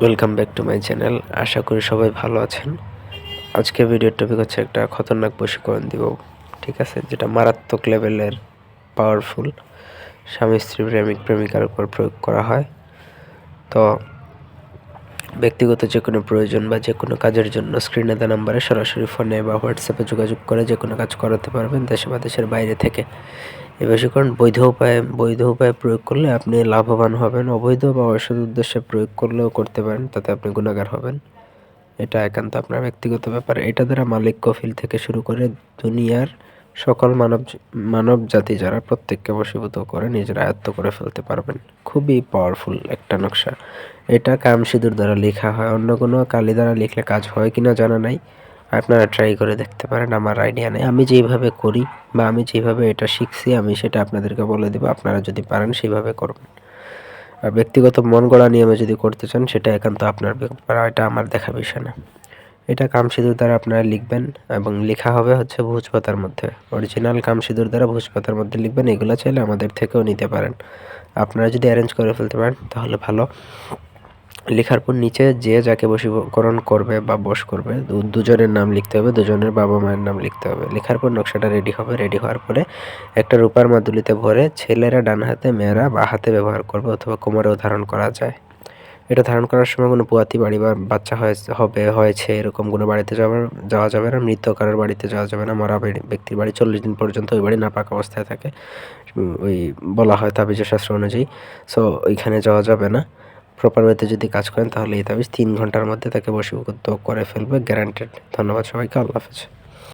Welcome back to my channel আশা করি সবাই ভালো আছেন। আজকে ভিডিওর টপিক হচ্ছে একটা খতরনাক বশীকরণ দিব, ঠিক আছে? যেটা মারাত্মক লেভেলের পাওয়ারফুল স্বামী, স্ত্রী, প্রেমিক, প্রেমিকার উপর প্রয়োগ করা হয়। তো ব্যক্তিগত যে কোনো প্রয়োজন বা যে কোনো কাজের জন্য স্ক্রিনে দেওয়া নাম্বারে সরাসরি ফোনে বা হোয়াটসঅ্যাপে যোগাযোগ করে যে কোনো কাজ করাতে পারবেন দেশে বা দেশের বাইরে থেকে। এ বশীকরণ বৈধ উপায়ে বৈধ উপায়ে প্রয়োগ করলে আপনি লাভবান হবেন, অবৈধ বা অসৎ উদ্দেশ্যে প্রয়োগ করলেও করতে পারেন, তাতে আপনি গুণাগার হবেন। এটা একান্ত আপনার ব্যক্তিগত ব্যাপার। এটা দ্বারা মালিক কফিল থেকে শুরু করে দুনিয়ার সকল মানব মানব জাতি যারা প্রত্যেককে বশীভূত করে নিজের আয়ত্ত করে ফেলতে পারবেন। খুবই পাওয়ারফুল একটা নকশা। এটা কাম সিঁদুর দ্বারা লেখা হয়। অন্য কোনো কালি দ্বারা লিখলে কাজ হয় কিনা জানা নাই। আপনারা ট্রাই করে দেখতে পারেন, আমার আইডিয়া নেই। আমি যেইভাবে করি বা আমি যেভাবে এটা শিখছি, আমি সেটা আপনাদেরকে বলে দেবো, আপনারা যদি পারেন সেইভাবে করবেন। আর ব্যক্তিগত মন গড়া নিয়মে যদি করতে চান, সেটা একান্ত আপনার ব্যাপার এটা আমার দেখা বিষয় না। এটা কামসিঁদুর দ্বারা আপনারা লিখবেন এবং লেখা হবে হচ্ছে ভোজপাতার মধ্যে। অরিজিনাল কামসিঁদুর দ্বারা ভোজপাতার মধ্যে লিখবেন, এগুলো চাইলে আমাদের থেকেও নিতে পারেন। আপনারা যদি অ্যারেঞ্জ করে ফেলতে পারেন, তাহলে ভালো। লেখার পর নিচে যে যাকে বশীকরণ করবে বা বশ করবে দুজনের নাম লিখতে হবে, দুজনের বাবা মায়ের নাম লিখতে হবে। লেখার পর নকশাটা রেডি হবে রেডি হওয়ার পরে একটা রূপার মাদুলিতে ভরে ছেলেরা ডান হাতে, মেয়েরা বা হাতে ব্যবহার করবে অথবা কোমরেও ধারণ করা যায়। এটা ধারণ করার সময় কোনো পুয়াতি বাড়ি বা বাচ্চা হবে, হয়েছে, এরকম কোনো বাড়িতে যাওয়ার, যাওয়া যাবে না মৃত্যকারের বাড়িতে যাওয়া যাবে না, মরা ব্যক্তির বাড়ি চল্লিশ দিন পর্যন্ত ওই বাড়ি না নাপাক অবস্থায় থাকে। ওই বলা হয় তাবিজের শাস্ত্র অনুযায়ী। সো ওইখানে যাওয়া যাবে না। প্রপার ওয়েতে যদি কাজ করেন, তাহলে এই তাবিজ তিন ঘণ্টার মধ্যে তাকে বসীভূত করে ফেলবে গ্যারান্টেড ধন্যবাদ সবাইকে, আল্লাহ হাফেজ।